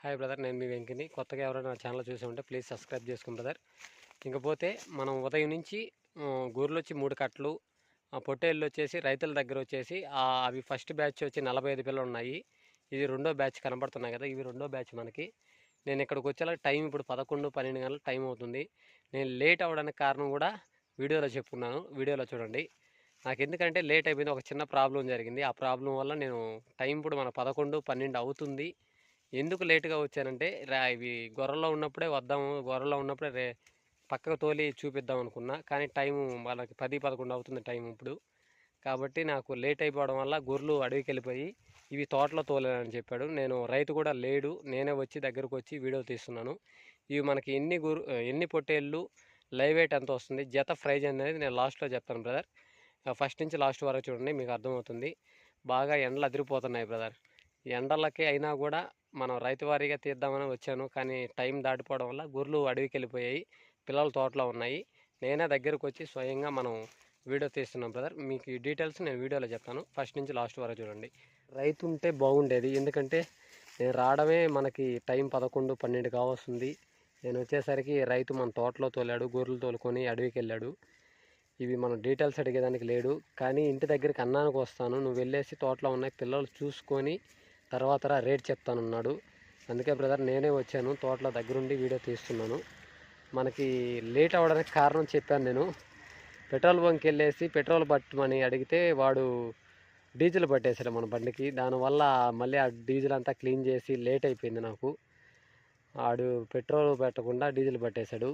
Hi brother నేను మీ వెంకిని. కొత్తగా ఎవరైనా ఛానల్ చూసి ఉంటే ప్లీజ్ సబ్స్క్రైబ్ చేసుకోండి బ్రదర్. ఇంకపోతే మనం ఉదయం నుంచి ఆ, గొర్రెలు వచ్చి మూడు కట్టలు ఆ, పొట్టేళ్ళు వచ్చేసి రైతుల దగ్గర వచ్చేసి అవి ఫస్ట్ బ్యాచ్ వచ్చి నలభై ఐదు పిల్లలు ఉన్నాయి. ఇది రెండో బ్యాచ్ కనబడుతున్నాయి కదా ఇవి రెండో బ్యాచ్ మనకి. నేను ఇక్కడికి వచ్చేలా టైం ఇప్పుడు పదకొండు పన్నెండు గంటల టైం అవుతుంది. నేను లేట్ అవ్వడానికి కారణం కూడా వీడియోలో చెప్పుకున్నాను. వీడియోలో చూడండి. నాకు ఎందుకంటే లేట్ అయిపోయింది ఒక చిన్న ప్రాబ్లం జరిగింది. ఆ ప్రాబ్లం వల్ల నేను టైం ఇప్పుడు మన పదకొండు పన్నెండు అవుతుంది. ఎందుకు లేట్గా వచ్చానంటే రా ఇవి గొర్రెల్లో ఉన్నప్పుడే వద్దాము గొర్రెల్లో ఉన్నప్పుడే రే పక్కకు తోలి చూపిద్దాం అనుకున్నా. కానీ టైం వాళ్ళకి పది పదకొండు అవుతుంది టైం ఇప్పుడు. కాబట్టి నాకు లేట్ అయిపోవడం వల్ల గొర్రెలు అడవికి వెళ్ళిపోయి ఇవి తోటలో తోలేనని చెప్పాడు. నేను రైతు కూడా లేడు. నేనే వచ్చి దగ్గరకు వచ్చి వీడియో తీస్తున్నాను. ఇవి మనకి ఎన్ని గురు ఎన్ని పొట్టేళ్ళు లైవ్ వెయిట్ ఎంత వస్తుంది జత ప్రైజ్ అనేది నేను లాస్ట్లో చెప్తాను బ్రదర్. ఫస్ట్ నుంచి లాస్ట్ వరకు చూడండి మీకు అర్థమవుతుంది. బాగా ఎండలు అదిరిపోతున్నాయి బ్రదర్. ఎండలకి అయినా కూడా మనం రైతు వారీగా తీద్దామని వచ్చాను. కానీ టైం దాటిపోవడం వల్ల గొర్రెలు అడవికి వెళ్ళిపోయాయి పిల్లలు తోటలో ఉన్నాయి. నేనే దగ్గరకు వచ్చి స్వయంగా మనం వీడియో తీస్తున్నాం బ్రదర్. మీకు ఈ డీటెయిల్స్ నేను వీడియోలో చెప్తాను. ఫస్ట్ నుంచి లాస్ట్ వరకు చూడండి. రైతు ఉంటే బాగుండేది. ఎందుకంటే నేను రావడమే మనకి టైం పదకొండు పన్నెండు కావస్తుంది. నేను వచ్చేసరికి రైతు మన తోటలో తోలాడు గొర్రెలు తోలుకొని అడవికి వెళ్ళాడు ఇవి మనం డీటెయిల్స్ అడిగేదానికి లేడు. కానీ ఇంటి దగ్గరికి అన్నానికి వస్తాను. నువ్వు వెళ్ళేసి తోటలో ఉన్నాయి పిల్లలు చూసుకొని తర్వాత రేట్ చెప్తానన్నాడు. అందుకే బ్రదర్ నేనే వచ్చాను తోటలో దగ్గరుండి వీడియో తీస్తున్నాను. మనకి లేట్ అవ్వడానికి కారణం చెప్పాను నేను. పెట్రోల్ బంక్ వెళ్ళేసి పెట్రోల్ పట్టమని అడిగితే వాడు డీజిల్ పట్టేశాడు మన బండికి. దానివల్ల మళ్ళీ ఆ డీజిల్ అంతా క్లీన్ చేసి లేట్ అయిపోయింది నాకు. ఆడు పెట్రోల్ పెట్టకుండా డీజిల్ పట్టేశాడు.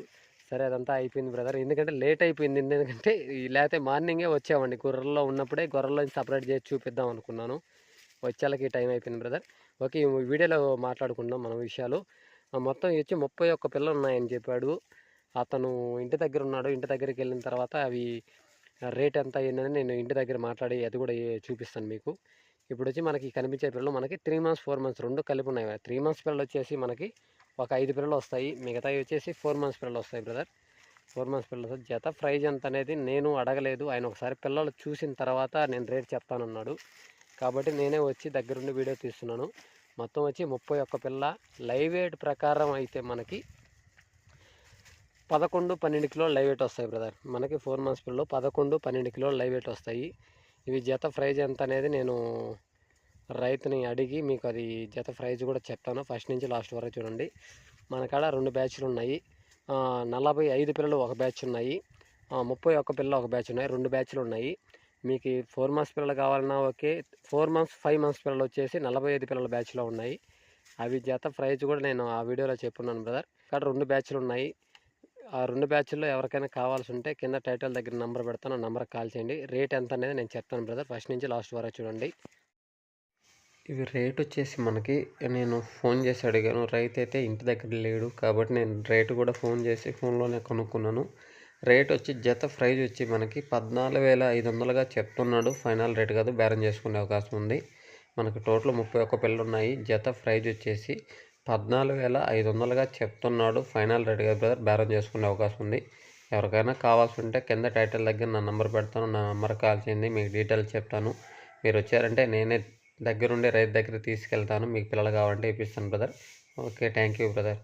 సరే అదంతా అయిపోయింది బ్రదర్. ఎందుకంటే లేట్ అయిపోయింది. ఎందుకంటే లేకపోతే మార్నింగే వచ్చామండి. గొర్రెల్లో ఉన్నప్పుడే గొర్రెల్లో సపరేట్ చేసి చూపిద్దాం అనుకున్నాను. వచ్చేళ్ళకి టైం అయిపోయింది బ్రదర్. ఓకే ఈ వీడియోలో మాట్లాడుకుందాం మన విషయాలు. మొత్తం వచ్చి ముప్పై ఒక్క పిల్లలు ఉన్నాయని చెప్పాడు. అతను ఇంటి దగ్గర ఉన్నాడు. ఇంటి దగ్గరికి వెళ్ళిన తర్వాత అవి రేట్ ఎంత అయ్యిందని నేను ఇంటి దగ్గర మాట్లాడి అది కూడా చూపిస్తాను మీకు. ఇప్పుడు వచ్చి మనకి కనిపించే పిల్లలు మనకి త్రీ మంత్స్ ఫోర్ మంత్స్ రెండు కలిపి ఉన్నాయి. త్రీ మంత్స్ పిల్లలు వచ్చేసి మనకి ఒక ఐదు పిల్లలు వస్తాయి. మిగతావి వచ్చేసి ఫోర్ మంత్స్ పిల్లలు వస్తాయి బ్రదర్. ఫోర్ మంత్స్ పిల్లలు జత ప్రైజ్ ఎంత అనేది నేను అడగలేదు. ఆయన ఒకసారి పిల్లలు చూసిన తర్వాత నేను రేట్ చెప్తానన్నాడు. కాబట్టి నేనే వచ్చి దగ్గరుండి వీడియో తీస్తున్నాను. మొత్తం వచ్చి ముప్పై ఒక్క పిల్ల లైవ్ వెయిట్ ప్రకారం అయితే మనకి పదకొండు పన్నెండు కిలోలు లైవ్ వెయిట్ వస్తాయి బ్రదర్. మనకి ఫోర్ మంత్స్ పిల్లలు పదకొండు పన్నెండు కిలోలు లైవ్ వెయిట్ వస్తాయి. ఇవి జత ప్రైజ్ ఎంత అనేది నేను రైతుని అడిగి మీకు అది జత ప్రైజ్ కూడా చెప్తాను. ఫస్ట్ నుంచి లాస్ట్ వరకు చూడండి. మన కాడ రెండు బ్యాచ్లు ఉన్నాయి. నలభై ఐదు పిల్లలు ఒక బ్యాచ్ ఉన్నాయి. ముప్పై ఒక్క పిల్లలు ఒక బ్యాచ్ ఉన్నాయి. రెండు బ్యాచ్లు ఉన్నాయి. మీకు ఫోర్ మంత్స్ పిల్లలు కావాలన్నా okay. Four months five months పిల్లలు వచ్చేసి నలభై ఐదు పిల్లల బ్యాచ్లో ఉన్నాయి. అవి జత ప్రైజ్ కూడా నేను ఆ వీడియోలో చెప్పున్నాను బ్రదర్. ఇక్కడ రెండు బ్యాచ్లు ఉన్నాయి. ఆ రెండు బ్యాచ్ల్లో ఎవరికైనా కావాల్సి ఉంటే కింద టైటిల్ దగ్గర నెంబర్ పెడతాను ఆ నెంబర్కి కాల్ చేయండి. రేట్ ఎంత అనేది నేను చెప్తాను బ్రదర్. ఫస్ట్ నుంచి లాస్ట్ వరకు చూడండి. ఇవి రేట్ వచ్చేసి మనకి నేను ఫోన్ చేసి అడిగాను. రైతు అయితే ఇంటి దగ్గర లేడు కాబట్టి నేను రేటు కూడా ఫోన్ చేసి ఫోన్లోనే కొనుక్కున్నాను. రేట్ వచ్చి జత ప్రైజ్ వచ్చి మనకి పద్నాలుగు వేల ఐదు వందలుగా చెప్తున్నాడు. ఫైనల్ రేట్ కాదు బేరం చేసుకునే అవకాశం ఉంది. మనకు టోటల్ ముప్పై ఒక్క పిల్లలు ఉన్నాయి జత ప్రైజ్ వచ్చేసి పద్నాలుగు వేల ఐదు వందలుగా చెప్తున్నాడు. ఫైనల్ రేట్ కాదు బ్రదర్ బేరం చేసుకునే అవకాశం ఉంది. ఎవరికైనా కావాల్సి ఉంటే కింద టైటిల్ దగ్గర నా నెంబర్ పెడతాను నా నెంబర్ కాల్ చేయండి మీకు డీటెయిల్స్ చెప్తాను. మీరు వచ్చారంటే నేనే దగ్గరుండి రైతు దగ్గర తీసుకెళ్తాను. మీకు పిల్లలు కావాలంటే ఇప్పిస్తాను brother. Okay thank you brother.